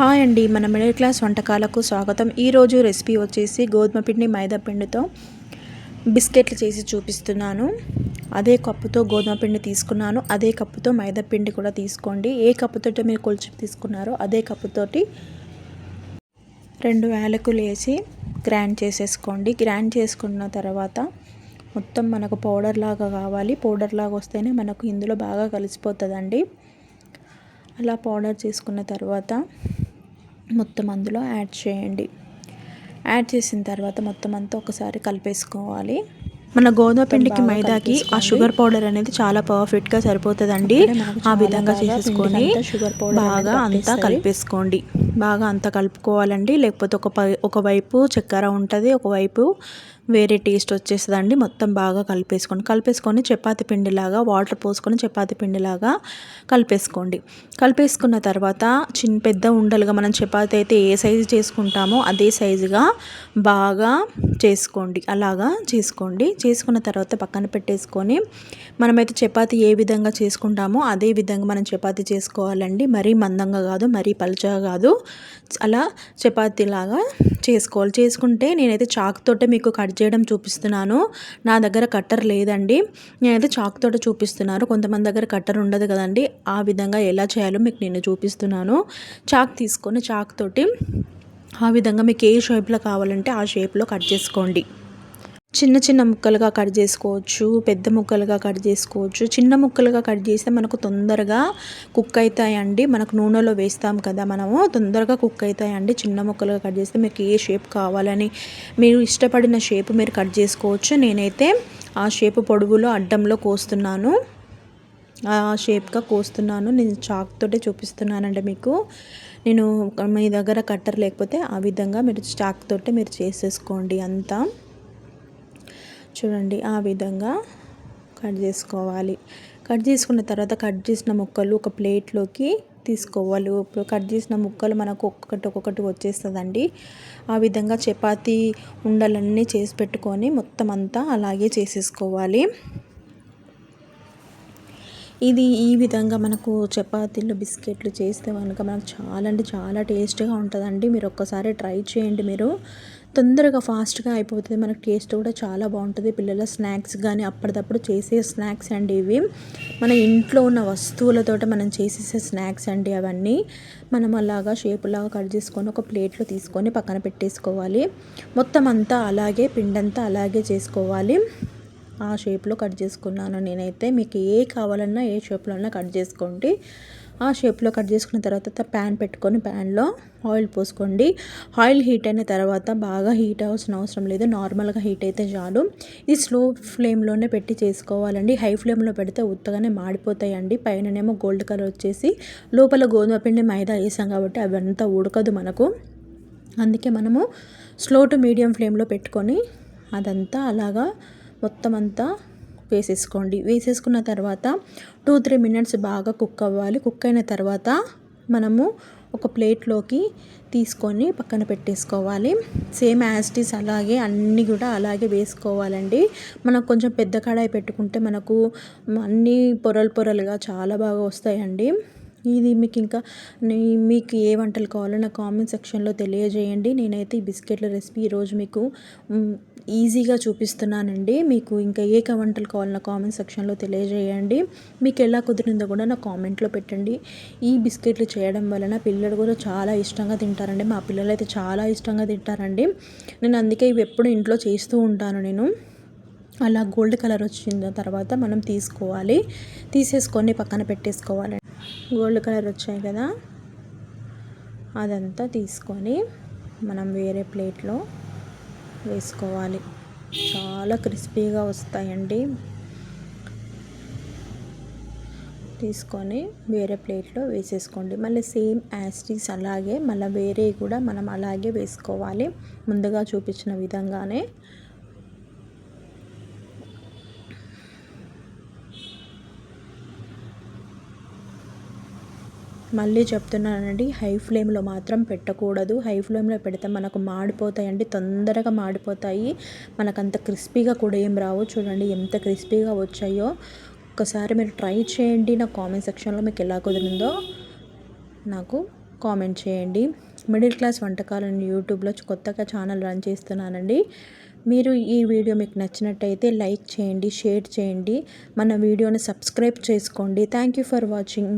Hi అండి మన middle class వంటకాలకు స్వాగతం. ఈరోజు రెసిపీ వచ్చేసి గోధుమ పిండి మైదా పిండితో బిస్కెట్లు చేసి చూపిస్తున్నాను. అదే కప్పుతో గోధుమ పిండి తీసుకున్నాను. అదే కప్పుతో మైదా పిండి కూడా తీసుకోండి. ఏ కప్పుతో మీరు కొలిచి తీసుకున్నారో అదే కప్పుతోటి రెండు యాలకులు వేసి గ్రైండ్ చేసేసుకోండి. గ్రైండ్ చేసుకున్న తర్వాత మొత్తం మనకు పౌడర్ లాగా కావాలి. పౌడర్ లాగా వస్తేనే మనకు ఇందులో బాగా కలిసిపోతుందండి. అలా పౌడర్ చేసుకున్న తర్వాత మొత్తం అందులో యాడ్ చేయండి. యాడ్ చేసిన తర్వాత మొత్తం అంతా ఒకసారి కలిపేసుకోవాలి. మన గోధుమ పిండికి మైదాకి ఆ షుగర్ పౌడర్ అనేది చాలా పర్ఫెక్ట్గా సరిపోతుందండి. ఆ విధంగా చేసేసుకొని షుగర్ పౌడర్ బాగా అంతా కలిపేసుకోండి. బాగా అంతా కలుపుకోవాలండి. లేకపోతే ఒక ఒకవైపు చక్కెర ఉంటుంది ఒకవైపు వేరే టేస్ట్ వచ్చేస్తుందండి. మొత్తం బాగా కలిపేసుకోండి కలిపేసుకొని చపాతి పిండిలాగా వాటర్ పోసుకొని చపాతి పిండిలాగా కలిపేసుకోండి. కలిపేసుకున్న తర్వాత చిన్న పెద్ద ఉండలుగా మనం చపాతి అయితే ఏ సైజు చేసుకుంటామో అదే సైజుగా బాగా చేసుకోండి. అలాగా చేసుకోండి. చేసుకున్న తర్వాత పక్కన పెట్టేసుకొని మనమైతే చపాతి ఏ విధంగా చేసుకుంటామో అదే విధంగా మనం చపాతి చేసుకోవాలండి. మరీ మందంగా కాదు మరీ పలుచగా కాదు. అలా చపాతీలాగా చేసుకోవాలి. చేసుకుంటే నేనైతే చాకుతోటే మీకు కట్ చేయడం చూపిస్తున్నాను. నా దగ్గర కట్టర్ లేదండి. నేనైతే చాకుతోటే చూపిస్తున్నాను కొంతమంది దగ్గర కట్టర్ ఉండదు కదండి. ఆ విధంగా ఎలా చేయాలో మీకు నేను చూపిస్తున్నాను. చాక్ తీసుకొని చాక్ తోటి ఆ విధంగా మీకు ఏ షేప్లో కావాలంటే ఆ షేప్లో కట్ చేసుకోండి. చిన్న చిన్న ముక్కలుగా కట్ చేసుకోవచ్చు పెద్ద ముక్కలుగా కట్ చేసుకోవచ్చు. చిన్న ముక్కలుగా కట్ చేస్తే మనకు తొందరగా కుక్ అవుతాయండి. మనకు నూనెలో వేస్తాం కదా మనము తొందరగా కుక్ అవుతాయండి. చిన్న ముక్కలుగా కట్ చేస్తే మీకు ఏ షేప్ కావాలని మీరు ఇష్టపడిన షేప్ మీరు కట్ చేసుకోవచ్చు. నేనైతే ఆ షేప్ పొడవులో అడ్డంలో కోస్తున్నాను. ఆ షేప్గా కోస్తున్నాను. నేను చాక్ తోటే చూపిస్తున్నానండి మీకు. నేను మీ దగ్గర కట్టర్ లేకపోతే ఆ విధంగా మీరు చాక్ తోటే మీరు చేసేసుకోండి అంతా. చూడండి ఆ విధంగా కట్ చేసుకోవాలి. కట్ చేసుకున్న తర్వాత కట్ చేసిన ముక్కలు ఒక ప్లేట్లోకి తీసుకోవాలి. ఇప్పుడు కట్ చేసిన ముక్కలు మనకు ఒక్కొక్కటి ఒక్కొక్కటి వచ్చేస్తుందండి. ఆ విధంగా చపాతీ ఉండలన్నీ చేసి పెట్టుకొని మొత్తం అంతా అలాగే చేసేసుకోవాలి. ఇది ఈ విధంగా మనకు చపాతీలు బిస్కెట్లు చేస్తే కనుక మనకు చాలా అంటే చాలా టేస్ట్గా ఉంటుందండి. మీరు ఒక్కసారి ట్రై చేయండి మీరు. తొందరగా ఫాస్ట్గా అయిపోతుంది. మనకు టేస్ట్ కూడా చాలా బాగుంటుంది. పిల్లల స్నాక్స్ కానీ అప్పటిదప్పుడు చేసే స్నాక్స్ అండి ఇవి. మన ఇంట్లో ఉన్న వస్తువులతో మనం చేసేసే స్నాక్స్ అండి అవన్నీ. మనం అలాగా షేపులాగా కట్ చేసుకొని ఒక ప్లేట్లో తీసుకొని పక్కన పెట్టేసుకోవాలి. మొత్తం అంతా అలాగే పిండంతా అలాగే చేసుకోవాలి. ఆ షేప్లో కట్ చేసుకున్నాను. నేనైతే మీకు ఏ కావాలన్నా ఏ షేప్లో అన్నా కట్ చేసుకోండి. ఆ షేప్లో కట్ చేసుకున్న తర్వాత ప్యాన్ పెట్టుకొని ప్యాన్లో ఆయిల్ పోసుకోండి. ఆయిల్ హీట్ అయిన తర్వాత బాగా హీట్ అవ్వాల్సిన అవసరం లేదు. నార్మల్గా హీట్ అయితే చాలు. ఇది స్లో ఫ్లేమ్లోనే పెట్టి చేసుకోవాలండి. హై ఫ్లేమ్లో పెడితే ఉత్తగానే మాడిపోతాయండి. పైననేమో గోల్డ్ కలర్ వచ్చేసి లోపల గోధుమ పిండి మైదా వేసాం కాబట్టి అవంతా ఉడకదు మనకు. అందుకే మనము స్లో టు మీడియం ఫ్లేమ్లో పెట్టుకొని అదంతా అలాగా మొత్తం అంతా వేసేసుకోండి. వేసేసుకున్న తర్వాత టూ త్రీ మినిట్స్ బాగా కుక్ అవ్వాలి. కుక్ అయిన తర్వాత మనము ఒక ప్లేట్లోకి తీసుకొని పక్కన పెట్టేసుకోవాలి. సేమ్ యాస్టీస్ అలాగే అన్నీ కూడా అలాగే వేసుకోవాలండి. మనకు కొంచెం పెద్ద కడాయి పెట్టుకుంటే మనకు అన్నీ పొరలు పొరలుగా చాలా బాగా వస్తాయండి. ఇది మీకు ఇంకా మీకు ఏ వంటలు కావాలో నా కామెంట్ సెక్షన్లో తెలియజేయండి. నేనైతే ఈ బిస్కెట్ల రెసిపీ ఈరోజు మీకు ఈజీగా చూపిస్తున్నానండి. మీకు ఇంకా ఏ వంటలు కావాలన్నా కామెంట్ సెక్షన్లో తెలియజేయండి. మీకు ఎలా కుదిరిందో కూడా నా కామెంట్లో పెట్టండి. ఈ బిస్కెట్లు చేయడం వలన పిల్లలు కూడా చాలా ఇష్టంగా తింటారండి. మా పిల్లలు అయితే చాలా ఇష్టంగా తింటారండి. నేను అందుకే ఇవి ఎప్పుడు ఇంట్లో చేస్తూ ఉంటాను నేను. అలా గోల్డ్ కలర్ వచ్చిన తర్వాత మనం తీసుకోవాలి. తీసేసుకొని పక్కన పెట్టేసుకోవాలి. గోల్డ్ కలర్ వచ్చాయి కదా. అదంతా తీసుకొని మనం వేరే ప్లేట్లో వేసుకోవాలి. చాలా క్రిస్పీగా వస్తాయండి. తీసుకొని వేరే ప్లేట్లో వేసేసుకోండి. మళ్ళీ సేమ్ యాస్టీస్ అలాగే మళ్ళీ వేరే కూడా మనం అలాగే వేసుకోవాలి. ముందుగా చూపించిన విధంగానే మళ్ళీ చెప్తున్నానండి హై ఫ్లేమ్లో మాత్రం పెట్టకూడదు. హై ఫ్లేమ్లో పెడితే మనకు మాడిపోతాయండి తొందరగా మాడిపోతాయి. మనకంత క్రిస్పీగా కూడా ఏం రావు. చూడండి ఎంత క్రిస్పీగా వచ్చాయో. ఒకసారి మీరు ట్రై చేయండి నా కామెంట్ సెక్షన్లో మీకు ఎలా కుదిరిందో నాకు కామెంట్ చేయండి. మిడిల్ క్లాస్ వంటకాలను యూట్యూబ్లో కొత్తగా ఛానల్ రన్ చేస్తున్నానండి. మీరు ఈ వీడియో మీకు నచ్చినట్టయితే లైక్ చేయండి షేర్ చేయండి. మన వీడియోని సబ్స్క్రైబ్ చేసుకోండి. Thank you for watching.